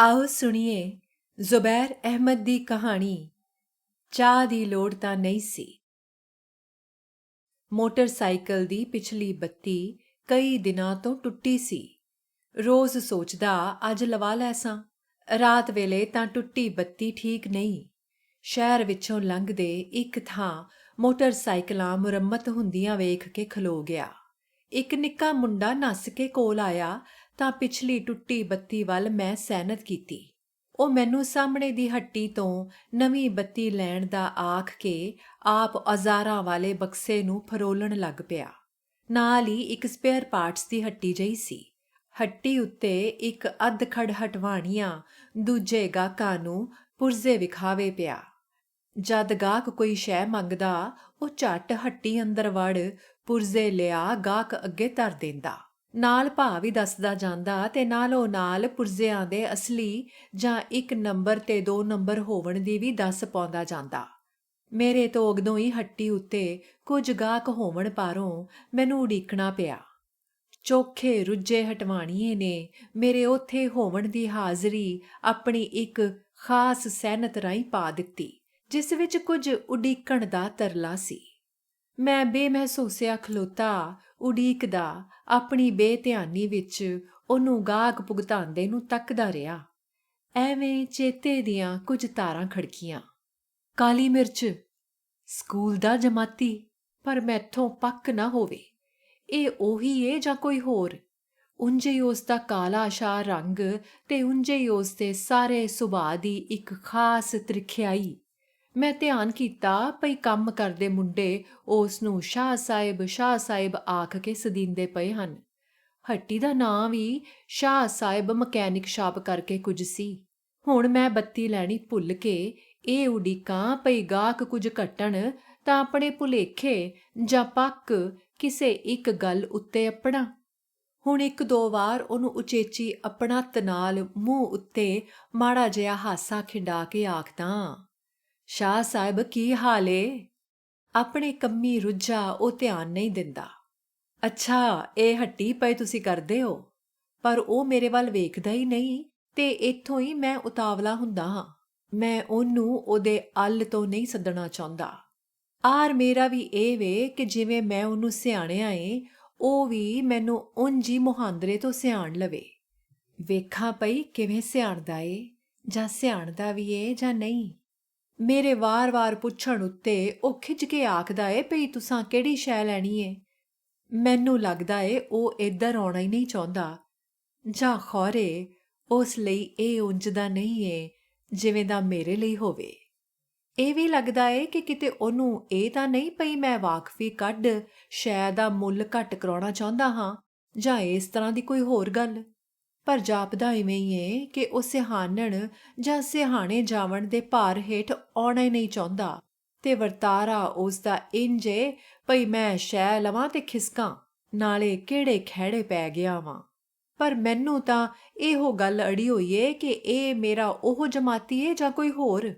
ਆਓ ਸੁਣੀਏ ਜ਼ੁਬੈਰ ਅਹਿਮਦ ਦੀ ਕਹਾਣੀ, ਚਾਹ ਦੀ ਲੋੜ ਤਾਂ ਨਹੀਂ ਸੀ। ਮੋਟਰਸਾਈਕਲ ਦੀ ਪਿਛਲੀ ਬੱਤੀ ਕਈ ਦਿਨਾਂ ਤੋਂ ਟੁੱਟੀ ਸੀ। ਰੋਜ਼ ਸੋਚਦਾ, ਅੱਜ ਲਵਾ ਲੈਸਾਂ ਰਾਤ ਵੇਲੇ ਤਾਂ ਟੁੱਟੀ ਬੱਤੀ ਠੀਕ ਨਹੀਂ। ਸ਼ਹਿਰ ਵਿੱਚੋਂ ਲੰਘਦੇ ਇੱਕ ਥਾਂ ਮੋਟਰਸਾਈਕਲਾਂ ਮੁਰੰਮਤ ਹੁੰਦੀਆਂ ਵੇਖ ਕੇ ਖਲੋ ਗਿਆ। ਇੱਕ ਨਿੱਕਾ ਮੁੰਡਾ ਨੱਸ ਕੇ ਕੋਲ ਆਇਆ ਤਾਂ ਪਿਛਲੀ ਟੁੱਟੀ ਬੱਤੀ ਵੱਲ ਮੈਂ ਸੈਨਤ ਕੀਤੀ। ਉਹ ਮੈਨੂੰ ਸਾਹਮਣੇ ਦੀ ਹੱਟੀ ਤੋਂ ਨਵੀਂ ਬੱਤੀ ਲੈਣ ਦਾ ਆਖ ਕੇ ਆਪ ਔਜ਼ਾਰਾਂ ਵਾਲੇ ਬਕਸੇ ਨੂੰ ਫਰੋਲਣ ਲੱਗ ਪਿਆ। ਨਾਲ ਹੀ ਇੱਕ ਸਪੇਅਰ ਪਾਰਟਸ ਦੀ ਹੱਟੀ ਜਈ ਸੀ। ਹੱਟੀ ਉੱਤੇ ਇੱਕ ਅੱਧ ਖੜ ਹਟਵਾਣੀਆਂ ਦੂਜੇ ਗਾਹਕਾਂ ਨੂੰ ਪੁਰਜ਼ੇ ਵਿਖਾਵੇ ਪਿਆ। ਜਦ ਗਾਹਕ ਕੋਈ ਸ਼ੈ ਮੰਗਦਾ, ਉਹ ਝੱਟ ਹੱਟੀ ਅੰਦਰ ਵੜ ਪੁਰਜ਼ੇ ਲਿਆ ਗਾਹਕ ਅੱਗੇ ਧਰ ਦਿੰਦਾ। ਨਾਲ ਭਾਅ ਵੀ ਦੱਸਦਾ ਜਾਂਦਾ ਤੇ ਨਾਲੋਂ ਨਾਲ ਪੁਰਜ਼ਿਆਂ ਦੇ ਅਸਲੀ ਜਾਂ ਇੱਕ ਨੰਬਰ ਤੇ ਦੋ ਨੰਬਰ ਹੋਵਣ ਦੀ ਵੀ ਦੱਸ ਪਾਉਂਦਾ ਜਾਂਦਾ। ਮੇਰੇ ਤੋਂ ਉਗਦੋਂ ਹੀ ਹੱਟੀ ਉੱਤੇ ਕੁਝ ਗਾਹਕ ਹੋਵਣ ਪਾਰੋਂ ਮੈਨੂੰ ਉਡੀਕਣਾ ਪਿਆ। ਚੋਖੇ ਰੁੱਜੇ ਹਟਵਾਣੀਏ ਨੇ ਮੇਰੇ ਉੱਥੇ ਹੋਵਣ ਦੀ ਹਾਜ਼ਰੀ ਆਪਣੀ ਇੱਕ ਖਾਸ ਸੈਨਤ ਰਾਈ ਪਾ ਦਿੱਤੀ, ਜਿਸ ਵਿੱਚ ਕੁਝ ਉਡੀਕਣ ਦਾ ਤਰਲਾ ਸੀ। ਮੈਂ ਬੇਮਹਿਸੂਸਿਆ ਖਲੋਤਾ ਉਡੀਕਦਾ, ਆਪਣੀ ਬੇਧਿਆਨੀ ਵਿੱਚ ਉਹਨੂੰ ਗਾਹਕ ਭੁਗਤਾਉਂਦੇ ਨੂੰ ਤੱਕਦਾ ਰਿਹਾ। ਐਵੇਂ ਚੇਤੇ ਦੀਆਂ ਕੁਝ ਤਾਰਾਂ ਖੜਕੀਆਂ। ਕਾਲੀ ਮਿਰਚ, ਸਕੂਲ ਦਾ ਜਮਾਤੀ, ਪਰ ਮੈਥੋਂ ਪੱਕ ਨਾ ਹੋਵੇ। ਇਹ ਉਹੀ ਏ ਜਾਂ ਕੋਈ ਹੋਰ? ਉਂਝੇ ਹੀ ਉਸ ਦਾ ਕਾਲਾ ਸ਼ਾ ਰੰਗ ਤੇ ਉਂਝੇ ਹੀ ਉਸ ਦੇ ਸਾਰੇ ਸੁਭਾਅ ਦੀ ਇੱਕ ਖਾਸ ਤ੍ਰਿਖਿਆਈ। ਮੈਂ ਧਿਆਨ ਕੀਤਾ ਭਈ ਕੰਮ ਕਰਦੇ ਮੁੰਡੇ ਉਸ ਨੂੰ ਸ਼ਾਹ ਸਾਹਿਬ ਸ਼ਾਹ ਸਾਹਿਬ ਆਖ ਕੇ ਸਦੀਂਦੇ ਪਏ ਹਨ। ਹੱਟੀ ਦਾ ਨਾਂ ਵੀ ਸ਼ਾਹ ਸਾਹਿਬ ਮਕੈਨਿਕ ਸ਼ਾਪ ਕਰਕੇ ਕੁਝ ਸੀ। ਹੁਣ ਮੈਂ ਬੱਤੀ ਲੈਣੀ ਭੁੱਲ ਕੇ ਇਹ ਉਡੀਕਾਂ ਭਈ ਗਾਹਕ ਕੁਝ ਘਟਣ ਤਾਂ ਆਪਣੇ ਭੁਲੇਖੇ ਜਾਂ ਪੱਕ ਕਿਸੇ ਇੱਕ ਗੱਲ ਉੱਤੇ ਅਪਣਾ ਹੁਣ ਇੱਕ ਦੋ ਵਾਰ ਉਹਨੂੰ ਉਚੇਚੀ ਆਪਣਤ ਨਾਲ ਮੂੰਹ ਉੱਤੇ ਮਾੜਾ ਜਿਹਾ ਹਾਸਾ ਖਿੰਡਾ ਕੇ ਆਖਦਾ ਸ਼ਾਹ ਸਾਹਿਬ ਕੀ ਹਾਲ ਏ? ਆਪਣੇ ਕੰਮੀ ਰੁੱਝਾ ਉਹ ਧਿਆਨ ਨਹੀਂ ਦਿੰਦਾ। ਅੱਛਾ, ਇਹ ਹੱਟੀ ਪਏ ਤੁਸੀਂ ਕਰਦੇ ਹੋ, ਪਰ ਉਹ ਮੇਰੇ ਵੱਲ ਵੇਖਦਾ ਹੀ ਨਹੀਂ, ਤੇ ਇੱਥੋਂ ਹੀ ਮੈਂ ਉਤਾਵਲਾ ਹੁੰਦਾ ਹਾਂ। ਮੈਂ ਉਹਨੂੰ ਉਹਦੇ ਅੱਲ ਤੋਂ ਨਹੀਂ ਸੱਦਣਾ ਚਾਹੁੰਦਾ। ਆਰ ਮੇਰਾ ਵੀ ਇਹ ਵੇ ਕਿ ਜਿਵੇਂ ਮੈਂ ਉਹਨੂੰ ਸਿਆਣਿਆ ਏ, ਉਹ ਵੀ ਮੈਨੂੰ ਉਂਝ ਹੀ ਮੁਹਾਂਦਰੇ ਤੋਂ ਸਿਆਣ ਲਵੇ। ਵੇਖਾਂ ਪਈ ਕਿਵੇਂ ਸਿਆਣਦਾ ਏ, ਜਾਂ ਸਿਆਣਦਾ ਵੀ ਏ ਜਾਂ ਨਹੀਂ। ਮੇਰੇ ਵਾਰ-ਵਾਰ ਪੁੱਛਣ ਉੱਤੇ ਉਹ ਖਿੱਚ ਕੇ ਆਖਦਾ ਏ, ਭਈ ਤੁਸੀਂ ਕਿਹੜੀ ਸ਼ੈ ਲੈਣੀ ਏ? ਮੈਨੂੰ ਲੱਗਦਾ ਏ, ਉਹ ਇੱਧਰ ਆਉਣਾ ਹੀ ਨਹੀਂ ਚਾਹੁੰਦਾ। ਜਾਂ ਖੌਰੇ, ਉਸ ਲਈ ਇਹ ਉਂਝ ਦਾ ਨਹੀਂ ਏ, ਜਿਵੇਂ ਦਾ ਮੇਰੇ ਲਈ ਹੋਵੇ। ਇਹ ਵੀ ਲੱਗਦਾ ਏ ਕਿ ਕਿਤੇ ਉਹਨੂੰ ਇਹ ਤਾਂ ਨਹੀਂ ਪਈ ਮੈਂ ਵਾਕਫੀ ਕੱਢ ਸ਼ੈ ਦਾ ਮੁੱਲ ਘੱਟ ਕਰਾਉਣਾ ਚਾਹੁੰਦਾ ਹਾਂ, ਜਾਂ ਇਸ ਤਰ੍ਹਾਂ ਦੀ ਕੋਈ ਹੋਰ ਗੱਲ। ਪਰ ਜਾਪਦਾ ਇਵੇਂ ਹੀ ਏ ਕਿ ਉਹ ਸਿਹਾਨਣ ਜਾਂ ਸਿਹਾਣੇ ਜਾਵਣ ਦੇ ਭਾਰ ਹੇਠ ਆਉਣਾ ਹੀ ਨਹੀਂ ਚਾਹੁੰਦਾ ਤੇ ਵਰਤਾਰਾ ਉਸ ਦਾ ਇੰਜੇ ਭਈ ਮੈਂ ਸ਼ੈ ਲਵਾਂ ਤੇ ਖਿਸਕਾਂ, ਨਾਲੇ ਕਿਹੜੇ ਖਹਿੜੇ ਪੈ ਗਿਆ ਵਾਂ। ਪਰ ਮੈਨੂੰ ਤਾਂ ਇਹੋ ਗੱਲ ਅੜੀ ਹੋਈ ਏ ਕਿ ਇਹ ਮੇਰਾ ਉਹ ਜਮਾਤੀ ਏ ਜਾਂ ਕੋਈ ਹੋਰ?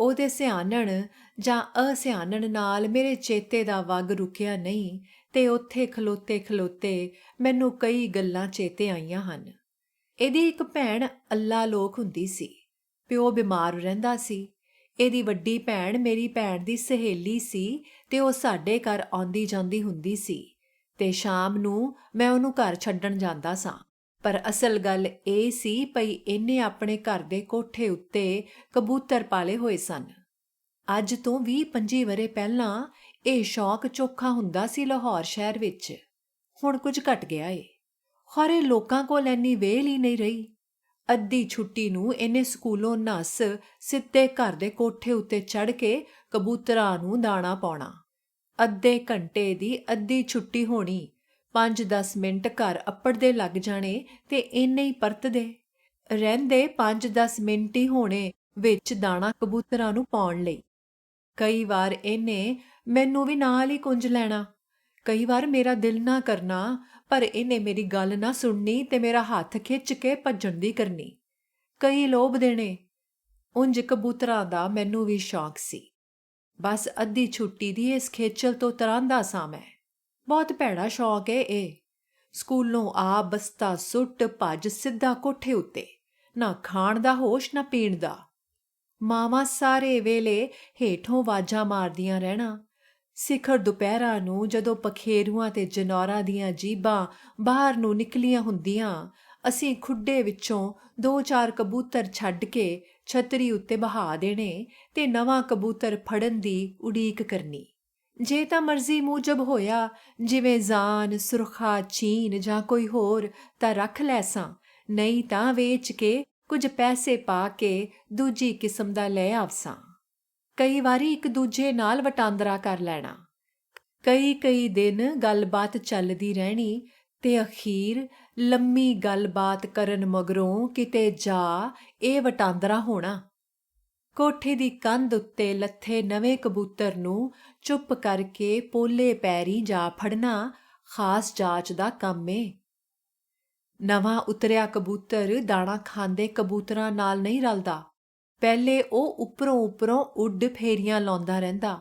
ਉਹਦੇ ਸਿਆਣਨ ਜਾਂ ਅਸਿਆਣਨ ਨਾਲ ਮੇਰੇ ਚੇਤੇ ਦਾ ਵਗ ਰੁਕਿਆ ਨਹੀਂ ਤੇ ਉੱਥੇ ਖਲੋਤੇ ਖਲੋਤੇ ਮੈਨੂੰ ਕਈ ਗੱਲਾਂ ਚੇਤੇ ਆਈਆਂ ਹਨ। ਇਹਦੀ ਇੱਕ ਭੈਣ ਅੱਲਾ ਲੋਕ ਹੁੰਦੀ ਸੀ। ਪਿਓ ਬਿਮਾਰ ਰਹਿੰਦਾ ਸੀ। ਇਹਦੀ ਵੱਡੀ ਭੈਣ ਮੇਰੀ ਭੈਣ ਦੀ ਸਹੇਲੀ ਸੀ ਤੇ ਉਹ ਸਾਡੇ ਘਰ ਆਉਂਦੀ ਜਾਂਦੀ ਹੁੰਦੀ ਸੀ ਤੇ ਸ਼ਾਮ ਨੂੰ ਮੈਂ ਉਹਨੂੰ ਘਰ ਛੱਡਣ ਜਾਂਦਾ ਸਾਂ। ਪਰ ਅਸਲ ਗੱਲ ਇਹ ਸੀ ਭਈ ਇਹਨੇ ਆਪਣੇ ਘਰ ਦੇ ਕੋਠੇ ਉੱਤੇ ਕਬੂਤਰ ਪਾਲੇ ਹੋਏ ਸਨ। ਅੱਜ ਤੋਂ 20-25 ਵਰੇ ਪਹਿਲਾਂ ਇਹ ਸ਼ੌਕ ਚੋਖਾ ਹੁੰਦਾ ਸੀ ਲਾਹੌਰ ਸ਼ਹਿਰ ਵਿੱਚ। ਹੁਣ ਕੁਝ ਘਟ ਗਿਆ ਏ। ਖਰੇ ਲੋਕਾਂ ਕੋਲ ਐਨੀ ਵੇਲ ਹੀ ਨਹੀਂ ਰਹੀ। ਅੱਧੀ ਛੁੱਟੀ ਨੂੰ ਇਹਨੇ ਸਕੂਲੋਂ ਨਸ ਸਿੱਧੇ ਘਰ ਦੇ ਕੋਠੇ ਉੱਤੇ ਚੜ ਕੇ ਕਬੂਤਰਾਂ ਨੂੰ ਦਾਣਾ ਪਾਉਣਾ। ਅੱਧੇ ਘੰਟੇ ਦੀ ਅੱਧੀ ਛੁੱਟੀ ਹੋਣੀ 5-10 ਮਿੰਟ ਘਰ ਅੱਪੜਦੇ ਲੱਗ ਜਾਣੇ ਤੇ ਇੰਨੇ ਹੀ ਪਰਤਦੇ। ਰਹਿੰਦੇ 5-10 ਮਿੰਟ ਹੀ ਹੋਣੇ ਵਿੱਚ ਦਾਣਾ ਕਬੂਤਰਾਂ ਨੂੰ ਪਾਉਣ ਲਈ। ਕਈ ਵਾਰ ਇਹਨੇ ਮੈਨੂੰ ਵੀ ਨਾਲ ਹੀ ਕੁੰਜ ਲੈਣਾ। ਕਈ ਵਾਰ ਮੇਰਾ ਦਿਲ ਨਾ ਕਰਨਾ, ਪਰ ਇਹਨੇ ਮੇਰੀ ਗੱਲ ਨਾ ਸੁਣਨੀ ਤੇ ਮੇਰਾ ਹੱਥ ਖਿੱਚ ਕੇ ਭੱਜਣ ਦੀ ਕਰਨੀ। ਕਈ ਲੋਭ ਦੇਣੇ। ਉਂਝ ਕਬੂਤਰਾਂ ਦਾ ਮੈਨੂੰ ਵੀ ਸ਼ੌਕ ਸੀ। ਬਸ ਅੱਧੀ ਛੁੱਟੀ ਦੀ ਇਸ ਖੇਚਲ ਤੋਂ ਤਰਾਂਦਾ ਸਾਂ ਮੈਂ। ਬਹੁਤ ਭੈੜਾ ਸ਼ੌਕ ਏ ਇਹ। ਸਕੂਲੋਂ ਆ ਬਸਤਾ ਸੁੱਟ ਭੱਜ ਸਿੱਧਾ ਕੋਠੇ ਉੱਤੇ। ਨਾ ਖਾਣ ਦਾ ਹੋਸ਼, ਨਾ ਪੀਣ ਦਾ। ਮਾਵਾਂ ਸਾਰੇ ਵੇਲੇ ਹੇਠੋਂ ਵਾਜਾਂ ਮਾਰਦੀਆਂ ਰਹਿਣਾ। ਸਿਖਰ ਦੁਪਹਿਰਾਂ ਨੂੰ ਜਦੋਂ ਪਖੇਰੂਆਂ ਤੇ ਜਨੌਰਾਂ ਦੀਆਂ ਜੀਬਾਂ ਬਾਹਰ ਨੂੰ ਨਿਕਲੀਆਂ ਹੁੰਦੀਆਂ, ਅਸੀਂ ਖੁੱਡੇ ਵਿੱਚੋਂ ਦੋ ਚਾਰ ਕਬੂਤਰ ਛੱਡ ਕੇ ਛਤਰੀ ਉੱਤੇ ਬਹਾ ਦੇਣੇ ਤੇ ਨਵਾਂ ਕਬੂਤਰ ਫੜਨ ਦੀ ਉਡੀਕ ਕਰਨੀ। ਜੇ ਤਾਂ ਮਰਜ਼ੀ ਮੂਜਬ ਹੋਇਆ, ਜਿਵੇਂ ਜਾਨ, ਸੁਰਖਾ, ਚੀਨ ਜਾਂ ਕੋਈ ਹੋਰ ਤਾਂ ਰੱਖ ਲੈਸਾਂ ਨਹੀਂ ਤਾਂ ਵੇਚ ਕੇ ਕੁਝ ਪੈਸੇ ਪਾ ਕੇ ਦੂਜੀ ਕਿਸਮ ਦਾ ਲੈ ਆਵਸਾਂ ਕਈ ਵਾਰੀ ਇੱਕ ਦੂਜੇ ਨਾਲ ਵਟਾਂਦਰਾ ਕਰ ਲੈਣਾ। ਕਈ ਕਈ ਦਿਨ ਗੱਲਬਾਤ ਚੱਲਦੀ ਰਹਿਣੀ ਤੇ ਅਖੀਰ ਲੰਮੀ ਗੱਲਬਾਤ ਕਰਨ ਮਗਰੋਂ ਕਿਤੇ ਜਾ ਇਹ ਵਟਾਂਦਰਾ ਹੋਣਾ। ਕੋਠੇ ਦੀ ਕੰਧ ਉੱਤੇ ਲੱਥੇ ਨਵੇਂ ਕਬੂਤਰ ਨੂੰ ਚੁੱਪ ਕਰਕੇ ਪੋਲੇ ਪੈਰੀ ਜਾ ਫੜਨਾ ਖਾਸ ਜਾਂਚ ਦਾ ਕੰਮ ਏ। ਨਵਾਂ ਉਤਰਿਆ ਕਬੂਤਰ ਦਾਣਾ ਖਾਂਦੇ ਕਬੂਤਰਾਂ ਨਾਲ ਨਹੀਂ ਰਲਦਾ। ਪਹਿਲੇ ਉਹ ਉੱਪਰੋਂ ਉੱਪਰੋਂ ਉੱਡ ਫੇਰੀਆਂ ਲਾਉਂਦਾ ਰਹਿੰਦਾ।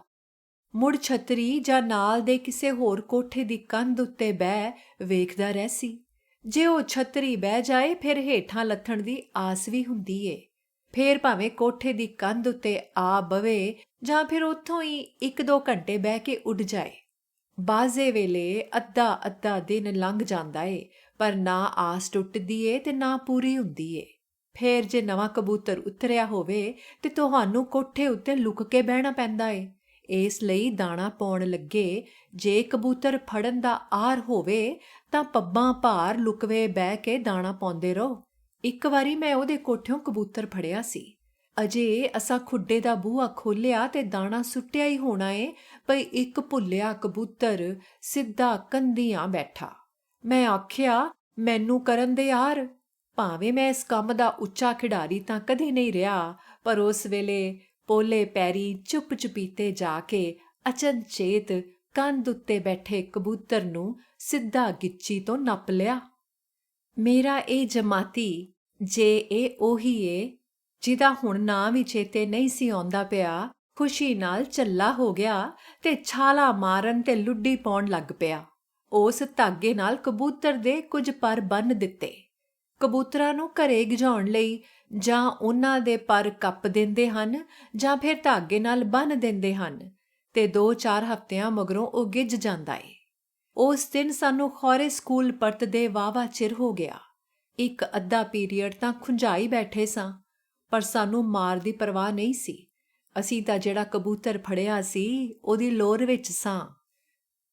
ਮੁੜ ਛਤਰੀ ਜਾਂ ਨਾਲ ਦੇ ਕਿਸੇ ਹੋਰ ਕੋਠੇ ਦੀ ਕੰਧ ਉੱਤੇ ਬਹਿ ਵੇਖਦਾ ਰਹਿ ਸੀ। ਜੇ ਉਹ ਛਤਰੀ ਬਹਿ ਜਾਏ, ਫਿਰ ਹੇਠਾਂ ਲੱਥਣ ਦੀ ਆਸ ਵੀ ਹੁੰਦੀ ਏ। ਫੇਰ ਭਾਵੇਂ ਕੋਠੇ ਦੀ ਕੰਧ ਉੱਤੇ ਆ ਬਵੇ ਜਾਂ ਫਿਰ ਉੱਥੋਂ ਹੀ ਇੱਕ ਦੋ ਘੰਟੇ ਬਹਿ ਕੇ ਉੱਡ ਜਾਏ। ਬਾਜ਼ੇ ਵੇਲੇ ਅੱਧਾ ਅੱਧਾ ਦਿਨ ਲੰਘ ਜਾਂਦਾ ਏ, ਪਰ ਨਾ ਆਸ ਟੁੱਟਦੀ ਏ ਤੇ ਨਾ ਪੂਰੀ ਹੁੰਦੀ ਏ। ਫੇਰ ਜੇ ਨਵਾਂ ਕਬੂਤਰ ਉਤਰਿਆ ਹੋਵੇ ਤੇ ਤੁਹਾਨੂੰ ਕੋਠੇ ਉੱਤੇ ਲੁਕ ਕੇ ਬਹਿਣਾ ਪੈਂਦਾ ਏ। ਇਸ ਲਈ ਦਾਣਾ ਪਾਉਣ ਲੱਗੇ ਜੇ ਕਬੂਤਰ ਫੜਨ ਦਾ ਆਰ ਹੋਵੇ ਤਾਂ ਪੱਬਾਂ ਭਾਰ ਲੁਕਵੇ ਬਹਿ ਕੇ ਦਾਣਾ ਪਾਉਂਦੇ ਰਹੋ। ਇੱਕ ਵਾਰੀ ਮੈਂ ਉਹਦੇ ਕੋਠਿਓਂ ਕਬੂਤਰ ਫੜਿਆ ਸੀ। ਅਜੇ ਅਸਾਂ ਖੁੱਡੇ ਦਾ ਬੂਹਾ ਖੋਲਿਆ ਤੇ ਦਾਣਾ ਸੁੱਟਿਆ ਹੀ ਹੋਣਾ ਏ, ਭਈ ਇੱਕ ਭੁੱਲਿਆ ਕਬੂਤਰ ਸਿੱਧਾ ਕੰਧੀਆਂ ਬੈਠਾ। ਮੈਂ ਆਖਿਆ, ਮੈਨੂੰ ਕਰਨ ਦੇ ਯਾਰ ਭਾਵੇਂ ਮੈਂ ਇਸ ਕੰਮ ਦਾ ਉੱਚਾ ਖਿਡਾਰੀ ਤਾਂ ਕਦੇ ਨਹੀਂ ਰਿਹਾ, ਪਰ ਉਸ ਵੇਲੇ ਪੋਲੇ ਪੈਰੀ ਚੁੱਪ ਚੁਪੀਤੇ ਜਾ ਕੇ ਅਚਨਚੇਤ ਕੰਧ ਉੱਤੇ ਬੈਠੇ ਕਬੂਤਰ ਨੂੰ ਸਿੱਧਾ ਗਿੱਚੀ ਤੋਂ ਨੱਪ ਲਿਆ। ਮੇਰਾ ਇਹ ਜਮਾਤੀ, ਜੇ ਇਹ ਉਹੀ ਏ, ਜਿਹਦਾ ਹੁਣ ਨਾਂ ਵੀ ਚੇਤੇ ਨਹੀਂ ਸੀ ਆਉਂਦਾ ਪਿਆ, ਖੁਸ਼ੀ ਨਾਲ ਚੱਲਾ ਹੋ ਗਿਆ ਤੇ ਛਾਲਾ ਮਾਰਨ ਤੇ ਲੁੱਡੀ ਪਾਉਣ ਲੱਗ ਪਿਆ। ਉਸ ਧਾਗੇ ਨਾਲ ਕਬੂਤਰ ਦੇ ਕੁਝ ਪਰ ਬੰਨ ਦਿੱਤੇ। ਕਬੂਤਰਾਂ ਨੂੰ ਘਰੇ ਗਿਝਾਉਣ ਲਈ ਜਾਂ ਉਹਨਾਂ ਦੇ ਪਰ ਕੱਪ ਦਿੰਦੇ ਹਨ ਜਾਂ ਫਿਰ ਧਾਗੇ ਨਾਲ ਬੰਨ ਦਿੰਦੇ ਹਨ ਤੇ 2-4 ਹਫ਼ਤਿਆਂ ਮਗਰੋਂ ਉਹ ਗਿੱਜ ਜਾਂਦਾ ਏ। ਉਸ ਦਿਨ ਸਾਨੂੰ ਖੌਰੇ ਸਕੂਲ ਪਰਤਦੇ ਵਾਵਾ ਚਿਰ ਹੋ ਗਿਆ। ਇੱਕ ਅੱਧਾ ਪੀਰੀਅਡ ਤਾਂ ਖੁੰਝਾਈ ਬੈਠੇ ਸਾਂ, ਪਰ ਸਾਨੂੰ ਮਾਰ ਦੀ ਪਰਵਾਹ ਨਹੀਂ ਸੀ। ਅਸੀਂ ਤਾਂ ਜਿਹੜਾ ਕਬੂਤਰ ਫੜਿਆ ਸੀ, ਉਹਦੀ ਲੋਰ ਵਿੱਚ ਸਾਂ।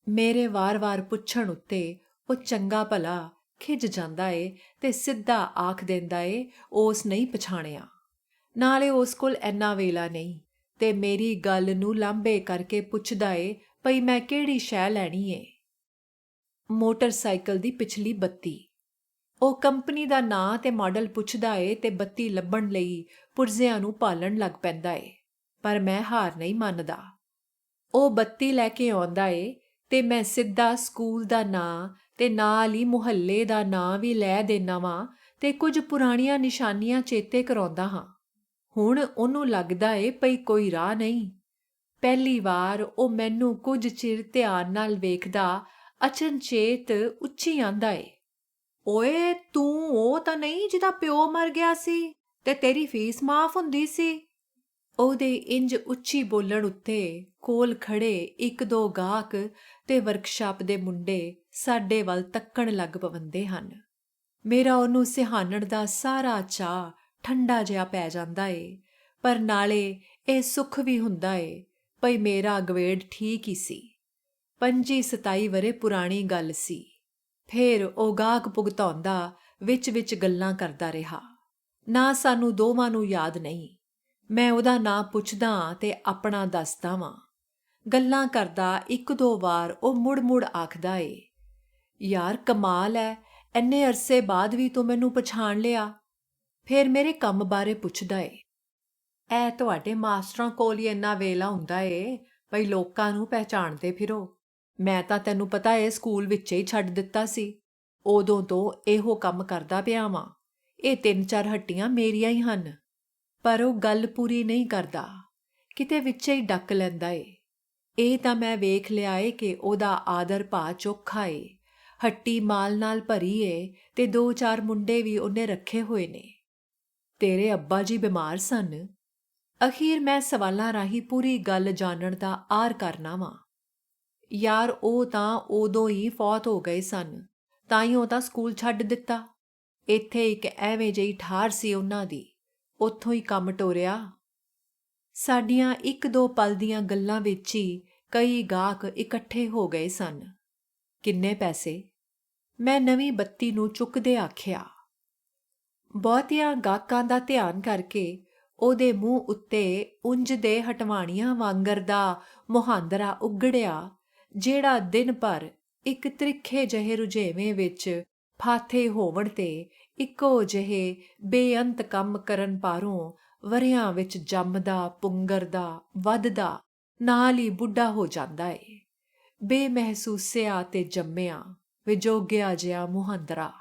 ਮੇਰੇ ਵਾਰ-ਵਾਰ ਪੁੱਛਣ ਉੱਤੇ ਉਹ ਚੰਗਾ ਭਲਾ ਖਿਜ ਜਾਂਦਾ ਏ ਤੇ ਸਿੱਧਾ ਆਖ ਦਿੰਦਾ ਏ, ਉਸ ਨਹੀਂ ਪਛਾਣਿਆ। ਨਾਲੇ ਉਸ ਕੋਲ ਐਨਾ ਵੇਲਾ ਨਹੀਂ ਤੇ ਮੇਰੀ ਗੱਲ ਨੂੰ ਲਾਂਬੇ ਕਰਕੇ ਪੁੱਛਦਾ ਏ, ਭਈ ਮੈਂ ਕਿਹੜੀ ਸ਼ੈ ਲੈਣੀ ਏ? ਮੋਟਰਸਾਈਕਲ ਦੀ ਪਿਛਲੀ ਬੱਤੀ। ਉਹ ਕੰਪਨੀ ਦਾ ਨਾਂ ਤੇ ਮਾਡਲ ਪੁੱਛਦਾ ਏ ਤੇ ਬੱਤੀ ਲੱਭਣ ਲਈ ਪੁਰਜ਼ਿਆਂ ਨੂੰ ਪਾਲਣ ਲੱਗ ਪੈਂਦਾ ਏ, ਪਰ ਮੈਂ ਹਾਰ ਨਹੀਂ ਮੰਨਦਾ। ਉਹ ਬੱਤੀ ਲੈ ਕੇ ਆਉਂਦਾ ਏ ਤੇ ਮੈਂ ਸਿੱਧਾ ਸਕੂਲ ਦਾ ਨਾਂ ਤੇ ਨਾਲ ਹੀ ਮੁਹੱਲੇ ਦਾ ਨਾਂ ਵੀ ਲੈ ਦੇਣਾ ਵਾਂ ਤੇ ਕੁਝ ਪੁਰਾਣੀਆਂ ਨਿਸ਼ਾਨੀਆਂ ਚੇਤੇ ਕਰਾਉਂਦਾ ਹਾਂ। ਹੁਣ ਉਹਨੂੰ ਲੱਗਦਾ ਏ ਪਈ ਕੋਈ ਰਾਹ ਨਹੀਂ। ਪਹਿਲੀ ਵਾਰ ਉਹ ਮੈਨੂੰ ਕੁਝ ਚਿਰ ਧਿਆਨ ਨਾਲ ਵੇਖਦਾ ਅਚਨਚੇਤ ਉੱਚੀ ਆਂਦਾ ਏ, ਓਏ, ਤੂੰ ਉਹ ਤਾਂ ਨਹੀਂ ਜਿਹਦਾ ਪਿਓ ਮਰ ਗਿਆ ਸੀ ਤੇ ਤੇਰੀ ਫੀਸ ਮਾਫ ਹੁੰਦੀ ਸੀ? ਉਹਦੇ ਇੰਜ ਉੱਚੀ ਬੋਲਣ ਉੱਤੇ ਕੋਲ ਖੜੇ ਇੱਕ ਦੋ ਗਾਹਕ ਤੇ ਵਰਕਸ਼ਾਪ ਦੇ ਮੁੰਡੇ ਸਾਡੇ ਵੱਲ ਤੱਕਣ ਲੱਗ ਪਵੰਦੇ ਹਨ। ਮੇਰਾ ਉਹਨੂੰ ਸਿਹਾਨਣ ਦਾ ਸਾਰਾ ਚਾਹ ਠੰਡਾ ਜਿਹਾ ਪੈ ਜਾਂਦਾ ਏ, ਪਰ ਨਾਲੇ ਇਹ ਸੁੱਖ ਵੀ ਹੁੰਦਾ ਏ, ਭਈ ਮੇਰਾ ਗਵੇੜ ਠੀਕ ਹੀ ਸੀ। ਪੰਜੀ 27 ਵਰੇ ਪੁਰਾਣੀ ਗੱਲ ਸੀ। ਫੇਰ ਉਹ ਗਾਹਕ ਭੁਗਤਾਉਂਦਾ ਵਿੱਚ ਵਿੱਚ ਗੱਲਾਂ ਕਰਦਾ ਰਿਹਾ। ਨਾ ਸਾਨੂੰ ਦੋਵਾਂ ਨੂੰ ਯਾਦ ਨਹੀਂ। ਮੈਂ ਉਹਦਾ ਨਾਂ ਪੁੱਛਦਾ ਤੇ ਆਪਣਾ ਦੱਸਦਾ ਵਾਂ। ਗੱਲਾਂ ਕਰਦਾ ਇੱਕ ਦੋ ਵਾਰ ਉਹ ਮੁੜ-ਮੁੜ ਆਖਦਾ ਏ ਯਾਰ ਕਮਾਲ ਹੈ ਐਨੇ ਅਰਸੇ ਬਾਅਦ ਵੀ ਤੂੰ ਮੈਨੂੰ ਪਛਾਣ ਲਿਆ। ਫਿਰ ਮੇਰੇ ਕੰਮ ਬਾਰੇ ਪੁੱਛਦਾ ਏ। ਐ ਤੁਹਾਡੇ ਮਾਸਟਰਾਂ ਕੋਲ ਹੀ ਇੰਨਾ ਵੇਲਾ ਹੁੰਦਾ ਏ ਭਈ ਲੋਕਾਂ ਨੂੰ ਪਹਿਚਾਣਦੇ ਫਿਰੋ। ਮੈਂ ਤਾਂ ਤੈਨੂੰ ਪਤਾ ਏ, ਸਕੂਲ ਵਿੱਚ ਹੀ ਛੱਡ ਦਿੱਤਾ ਸੀ। ਉਦੋਂ ਤੋਂ ਇਹੋ ਕੰਮ ਕਰਦਾ ਪਿਆ ਵਾਂ। ਇਹ ਤਿੰਨ ਚਾਰ ਹੱਟੀਆਂ ਮੇਰੀਆਂ ਹੀ ਹਨ। ਪਰ ਉਹ ਗੱਲ ਪੂਰੀ ਨਹੀਂ ਕਰਦਾ। ਕਿਤੇ ਵਿੱਚੇ ਹੀ ਡੱਕ ਲੈਂਦਾ ਏ। ਇਹ ਤਾਂ ਮੈਂ ਵੇਖ ਲਿਆ ਏ ਕਿ ਉਹਦਾ ਆਦਰ ਭਾ ਚੋਖਾ ਏ। ਹੱਟੀ ਮਾਲ ਨਾਲ ਭਰੀ ਏ ਤੇ ਦੋ ਚਾਰ ਮੁੰਡੇ ਵੀ ਉਹਨੇ ਰੱਖੇ ਹੋਏ ਨੇ। ਤੇਰੇ ਅੱਬਾ ਜੀ ਬਿਮਾਰ ਸਨ। ਅਖੀਰ ਮੈਂ ਸਵਾਲਾਂ ਰਾਹੀਂ ਪੂਰੀ ਗੱਲ ਜਾਣਨ ਦਾ ਆਰ ਕਰਨਾ ਵਾਂ। ਯਾਰ ਉਹ ਤਾਂ ਉਦੋਂ ਹੀ ਫੌਤ ਹੋ ਗਏ ਸਨ। ਤਾਂ ਹੀ ਉਹ ਤਾਂ ਸਕੂਲ ਛੱਡ ਦਿੱਤਾ। ਇੱਥੇ ਇੱਕ ਐਵੇਂ ਜਿਹੀ ਠਾਰ ਸੀ ਉਹਨਾਂ ਦੀ। ਉੱਥੋਂ ਹੀ ਕੰਮ ਟੋਰਿਆ। ਸਾਡੀਆਂ ਇੱਕ ਦੋ ਪਲ ਦੀਆਂ ਗੱਲਾਂ ਵਿੱਚ ਹੀ ਕਈ ਗਾਹਕ ਇਕੱਠੇ ਹੋ ਗਏ ਸਨ। ਕਿੰਨੇ ਪੈਸੇ? ਮੈਂ ਨਵੀਂ ਬੱਤੀ ਨੂੰ ਚੁੱਕਦੇ ਆਖਿਆ। ਬਹੁਤਿਆਂ ਗਾਹਕਾਂ ਦਾ ਧਿਆਨ ਕਰਕੇ ਉਹਦੇ ਮੂੰਹ ਉੱਤੇ ਉਂਝ ਦੇ ਹਟਵਾਣੀਆਂ ਵਾਂਗਰ ਦਾ ਮੁਹਾਂਦਰਾ ਉਗੜਿਆ, ਜਿਹੜਾ ਦਿਨ ਭਰ ਇੱਕ ਤ੍ਰਿਖੇ ਜਿਹੇ ਰੁਝੇਵੇਂ ਵਿੱਚ ਫਾਥੇ ਹੋਵਣ ਤੇ ਇੱਕੋ ਜਿਹੇ ਬੇਅੰਤ ਕੰਮ ਕਰਨ ਪਾਰੋਂ ਵਰਿਆਂ ਵਿੱਚ ਜੰਮਦਾ, ਪੁੰਗਰਦਾ, ਵੱਧਦਾ, ਨਾਲ ਹੀ ਬੁੱਢਾ ਹੋ ਜਾਂਦਾ ਏ। ਬੇਮਹਿਸੂਸਿਆ ਤੇ ਜੰਮਿਆ, ਵਿਜੋਗਿਆ ਜਿਹਾ ਮੁਹੰਦਰਾ।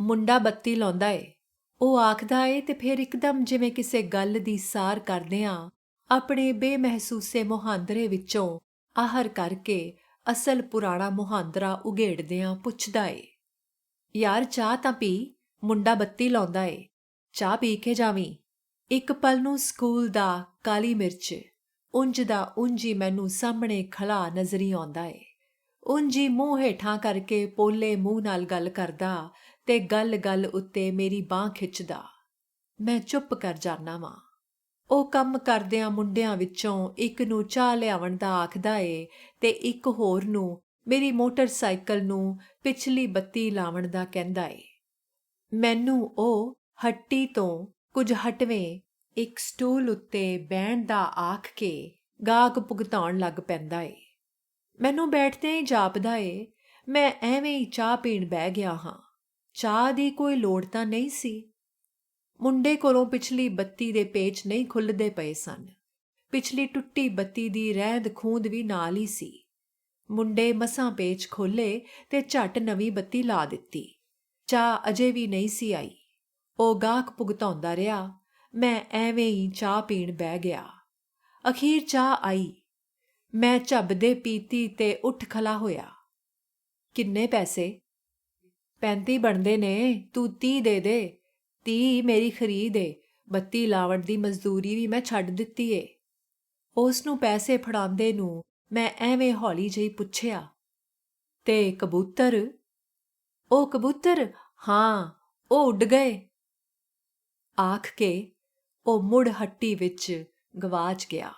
ਮੁੰਡਾ ਬੱਤੀ ਲਾਉਂਦਾ ਏ। ਉਹ ਆਖਦਾ ਏ ਤੇ ਫਿਰ ਇੱਕਦਮ ਜਿਵੇਂ ਕਿਸੇ ਗੱਲ ਦੀ ਸਾਰ ਕਰਦਿਆਂ ਆਪਣੇ ਬੇਮਹਿਸੂਸੇ ਮੁਹਾਂਦਰੇ ਵਿੱਚੋਂ ਆਹਰ ਕਰਕੇ ਅਸਲ ਪੁਰਾਣਾ ਮੁਹਾਂਦਰਾ ਉਘੇੜਦਿਆਂ ਪੁੱਛਦਾ ਏ, ਯਾਰ ਚਾਹ ਤਾਂ ਪੀ? ਮੁੰਡਾ ਬੱਤੀ ਲਾਉਂਦਾ ਏ, ਚਾਹ ਪੀ ਕੇ ਜਾਵੀਂ? ਇੱਕ ਪਲ ਨੂੰ ਸਕੂਲ ਦਾ ਕਾਲੀ ਮਿਰਚ ਉਂਝ ਦਾ ਉਂਝੀ ਮੈਨੂੰ ਸਾਹਮਣੇ ਖਲਾ ਨਜ਼ਰੀ ਆਉਂਦਾ ਏ। ਉਂਝੀ ਮੂੰਹ ਹੇਠਾਂ ਕਰਕੇ ਪੋਲੇ ਮੂੰਹ ਨਾਲ ਗੱਲ ਕਰਦਾ ਤੇ ਗੱਲ-ਗੱਲ ਉੱਤੇ ਮੇਰੀ ਬਾਹ ਖਿੱਚਦਾ। ਮੈਂ ਚੁੱਪ ਕਰ ਜਾਣਾ ਵਾਂ। ਉਹ ਕੰਮ ਕਰਦਿਆਂ ਮੁੰਡਿਆਂ ਵਿੱਚੋਂ ਇੱਕ ਨੂੰ ਚਾਹ ਲਿਆਵਣ ਦਾ ਆਖਦਾ ਏ ਤੇ ਇੱਕ ਹੋਰ ਨੂੰ ਮੇਰੀ ਮੋਟਰਸਾਈਕਲ ਨੂੰ ਪਿਛਲੀ ਬੱਤੀ ਲਾਵਣ ਦਾ ਕਹਿੰਦਾ ਏ। ਮੈਨੂੰ ਉਹ ਹੱਟੀ ਤੋਂ ਕੁਝ ਹਟਵੇਂ ਇੱਕ ਸਟੂਲ ਉੱਤੇ ਬਹਿਣ ਦਾ ਆਖ ਕੇ ਗਾਗ ਭੁਗਤਾਉਣ ਲੱਗ ਪੈਂਦਾ ਏ। ਮੈਨੂੰ ਬੈਠਦੇ ਹੀ ਜਾਪਦਾ ਏ, ਮੈਂ ਐਵੇਂ ਹੀ ਚਾਹ ਪੀਣ ਬਹਿ ਗਿਆ ਹਾਂ। ਚਾਹ ਦੀ ਕੋਈ ਲੋੜ ਤਾਂ ਨਹੀਂ ਸੀ। ਮੁੰਡੇ ਕੋਲੋਂ ਪਿਛਲੀ ਬੱਤੀ ਦੇ ਪੇਚ ਨਹੀਂ ਖੁੱਲਦੇ ਪਏ ਸਨ। ਪਿਛਲੀ ਟੁੱਟੀ ਬੱਤੀ ਦੀ ਰਹਿੰਦ ਖੂੰਦ ਵੀ ਨਾਲ ਹੀ ਸੀ। ਮੁੰਡੇ ਮਸਾਂ ਪੇਚ ਖੋਲੇ ਤੇ ਝਟ ਨਵੀਂ ਬੱਤੀ ਲਾ ਦਿੱਤੀ। ਚਾਹ ਅਜੇ ਵੀ ਨਹੀਂ ਸੀ ਆਈ। ਉਹ ਗਾਹਕ ਭੁਗਤਾਉਂਦਾ ਰਿਹਾ। ਮੈਂ ਐਵੇਂ ਹੀ ਚਾਹ ਪੀਣ ਬਹਿ ਗਿਆ। ਅਖੀਰ ਚਾਹ ਆਈ। ਮੈਂ ਝੱਬਦੇ ਪੀਤੀ ਤੇ ਉੱਠ ਖਲਾ ਹੋਇਆ। ਕਿੰਨੇ ਪੈਸੇ? 35 ਬਣਦੇ ਨੇ, ਤੂੰ 30 ਦੇ ਦੇ। 30 ਮੇਰੀ ਖਰੀਦ ਏ। ਬੱਤੀ ਲਾਵਣ ਦੀ ਮਜ਼ਦੂਰੀ ਵੀ ਮੈਂ ਛੱਡ ਦਿੱਤੀ ਏ। ਉਸ ਨੂੰ ਪੈਸੇ ਫੜਾਉਂਦੇ ਨੂੰ ਮੈਂ ਐਵੇਂ ਹੌਲੀ ਜਿਹੀ ਪੁੱਛਿਆ, ਤੇ ਕਬੂਤਰ? ਉਹ ਕਬੂਤਰ? ਹਾਂ, ਉਹ ਉੱਡ ਗਏ। ਆਖ ਕੇ ਉਹ ਮੁੜ ਹੱਟੀ ਵਿੱਚ ਗਵਾਚ ਗਿਆ।